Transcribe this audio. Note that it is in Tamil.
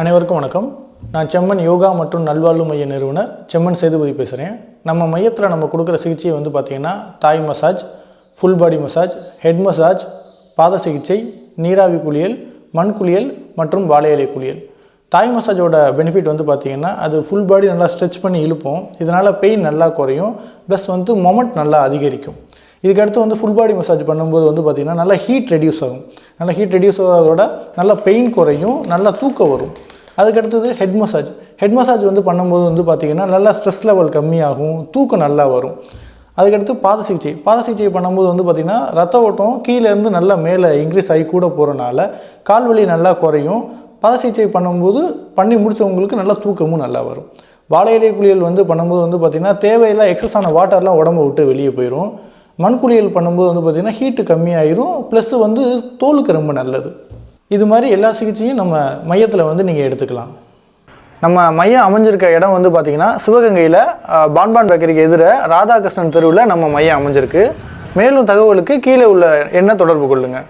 அனைவருக்கும் வணக்கம். நான் செம்மன் யோகா மற்றும் நல்வாழ்வு மைய நிறுவனர் செம்மன் சேதுபதி பேசுகிறேன் நம்ம மையத்தில் நம்ம கொடுக்குற சிகிச்சை வந்து பார்த்திங்கன்னா Thai massage full body massage head massage பாத சிகிச்சை நீராவி குளியல் மண் குளியல் மற்றும் வாழை இலை குளியல். தாய் மசாஜோட பெனிஃபிட் வந்து பார்த்திங்கன்னா அது ஃபுல் பாடி நல்லா ஸ்ட்ரெச் பண்ணி இழுப்போம். இதனால் பெயின் நல்லா குறையும். ப்ளஸ் வந்து மொமெண்ட் நல்லா அதிகரிக்கும். இதுக்கடுத்து வந்து ஃபுல் பாடி மசாஜ் பண்ணும்போது வந்து பார்த்திங்கன்னா நல்லா ஹீட் ரெடியூஸ் ஆகும். நல்லா ஹீட் ரெடியூஸ் ஆகிறதோட நல்லா பெயின் குறையும். நல்லா தூக்கம் வரும். அதுக்கடுத்தது ஹெட் மசாஜ் ஹெட் மசாஜ் வந்து பண்ணும்போது வந்து பார்த்திங்கன்னா நல்லா ஸ்ட்ரெஸ் லெவல் கம்மியாகும் தூக்கம் நல்லா வரும். அதுக்கடுத்து பாத சிகிச்சை. பாத சிகிச்சை பண்ணும்போது வந்து பார்த்திங்கன்னா ரத்த ஓட்டம் கீழே இருந்து நல்லா மேலே இன்க்ரீஸ் ஆகி கூட போகிறனால கால் வலி நல்லா குறையும். பாத சிகிச்சை பண்ணும்போது பண்ணி முடிச்சவங்களுக்கு நல்லா தூக்கமும் நல்லா வரும். வாழை குளியல் வந்து பண்ணும்போது வந்து பார்த்திங்கன்னா தேவையில்லா எக்ஸஸ் ஆன வாட்டர்லாம் உடம்ப விட்டு வெளியே போயிடும் மண் குளியல் பண்ணும்போது வந்து பார்த்திங்கன்னா ஹீட்டு கம்மியாயிரும். ப்ளஸ் வந்து தோலுக்கு ரொம்ப நல்லது. இது மாதிரி எல்லா சிகிச்சையும் நம்ம மையத்தில் வந்து நீங்கள் எடுத்துக்கலாம். நம்ம மையம் அமைஞ்சிருக்க இடம் வந்து பார்த்திங்கன்னா சிவகங்கையில் பான்பான் பேக்கரிக்கு எதிர ராதாகிருஷ்ணன் தெருவில் நம்ம மையம் அமைஞ்சிருக்கு. மேலும் தகவலுக்கு கீழே உள்ள எண்ணை தொடர்பு கொள்ளுங்கள்